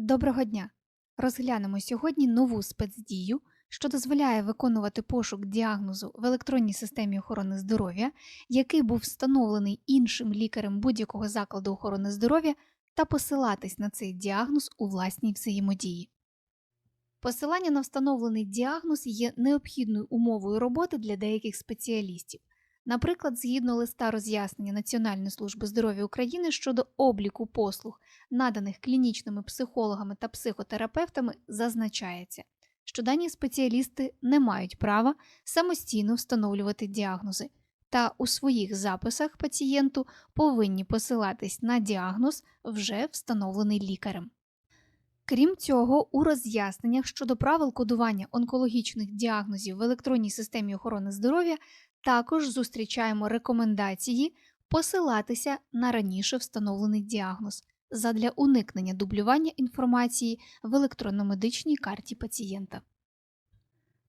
Доброго дня! Розглянемо сьогодні нову спецдію, що дозволяє виконувати пошук діагнозу в електронній системі охорони здоров'я, який був встановлений іншим лікарем будь-якого закладу охорони здоров'я, та посилатись на цей діагноз у власній взаємодії. Посилання на встановлений діагноз є необхідною умовою роботи для деяких спеціалістів. Наприклад, згідно листа роз'яснення Національної служби здоров'я України щодо обліку послуг, наданих клінічними психологами та психотерапевтами, зазначається, що дані спеціалісти не мають права самостійно встановлювати діагнози, та у своїх записах пацієнту повинні посилатись на діагноз, вже встановлений лікарем. Крім цього, у роз'ясненнях щодо правил кодування онкологічних діагнозів в електронній системі охорони здоров'я також зустрічаємо рекомендації посилатися на раніше встановлений діагноз задля уникнення дублювання інформації в електронно-медичній карті пацієнта.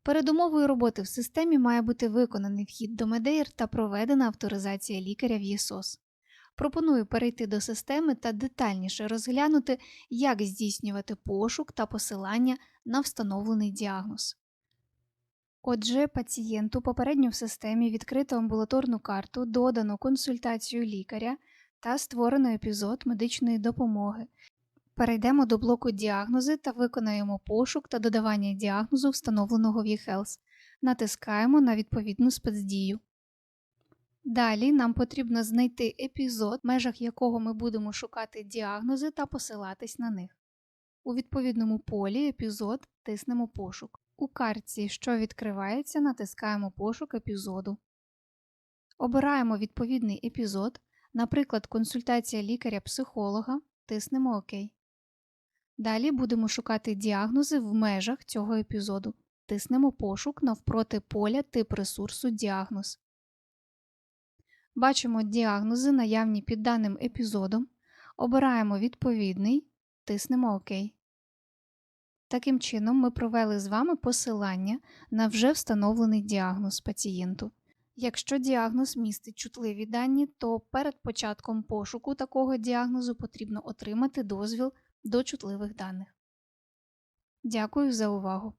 Передумовою роботи в системі має бути виконаний вхід до Медеєр та проведена авторизація лікаря в ЄСОС. Пропоную перейти до системи та детальніше розглянути, як здійснювати пошук та посилання на встановлений діагноз. Отже, пацієнту попередньо в системі відкрито амбулаторну карту, додано консультацію лікаря та створено епізод медичної допомоги. Перейдемо до блоку діагнози та виконаємо пошук та додавання діагнозу, встановленого в eHealth. Натискаємо на відповідну спецдію. Далі нам потрібно знайти епізод, в межах якого ми будемо шукати діагнози та посилатись на них. У відповідному полі епізод тиснемо пошук. У картці, що відкривається, натискаємо пошук епізоду. Обираємо відповідний епізод, наприклад, консультація лікаря-психолога, тиснемо ОК. Далі будемо шукати діагнози в межах цього епізоду. Тиснемо пошук навпроти поля тип ресурсу діагноз. Бачимо діагнози, наявні під даним епізодом. Обираємо відповідний, тиснемо ОК. Таким чином, ми провели з вами посилання на вже встановлений діагноз пацієнту. Якщо діагноз містить чутливі дані, то перед початком пошуку такого діагнозу потрібно отримати дозвіл до чутливих даних. Дякую за увагу!